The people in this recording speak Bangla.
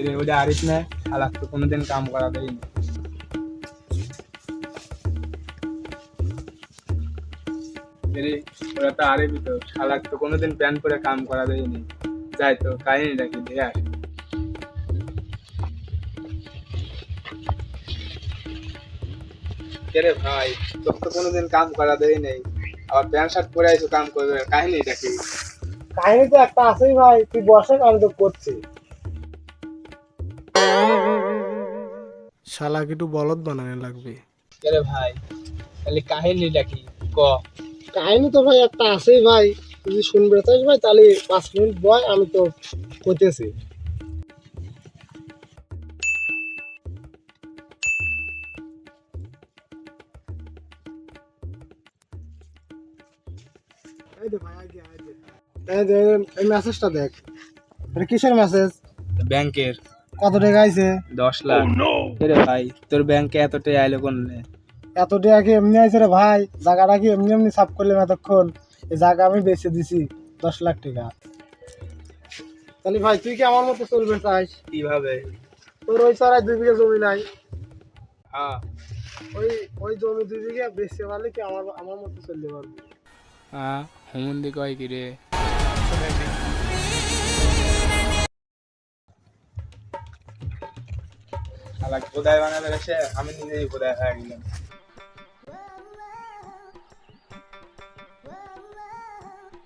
এরে ওটা আরিস না শালাক তো কোনোদিন কাম করা ওরা তো আরে তো শালাক তো কোনোদিন করে কাম করা দেয়নি যাই তো দেখে আসি। রে ভাই, তোর তো কোনোদিন কাম করা দেয় নেই। আবার শার্ট পরে কাম কাহিনী তো একটা আছেই ভাই, তুই বসে আমি তো করছি একটু বলদ বানানো লাগবে। রে ভাই? তাহলে কাহিনীটা কি ক। কাহিনী তো ভাই একটা আছেই ভাই। যদি শুনবে চাস ভাই তাহলে পাঁচ মিনিট বয় আমি তো করতেছি এই মেসেজটা দেখ। এটা কিসের মেসেজ ব্যাংকের। কত টাকা আইছে? দশ লাখ। রে ভাই তোর ব্যাংকে এতটাই আইলো কোন নে এত টাকা কি এমনি আইছে রে ভাই? জায়গাটা কি এমনি এমনি সাফ করলাম এতক্ষণ? এই জায়গা আমি বেচে দিছি দশ লাখ টাকা। তাহলে ভাই তুই কি আমার মতো চলবে চাস? কীভাবে? তোর ওই চড়াই দুই বিঘা জমি নাই। হ্যাঁ। ওই ওই জমি দুই বিঘা বেচতে পারলে কি আমার আমার মতো চলতে পারবি? হ্যাঁ হুমন্দি কয় কি রে? খোদাই বানাবে এসে আমি নিজেই খোদাই হয়ে গেলাম।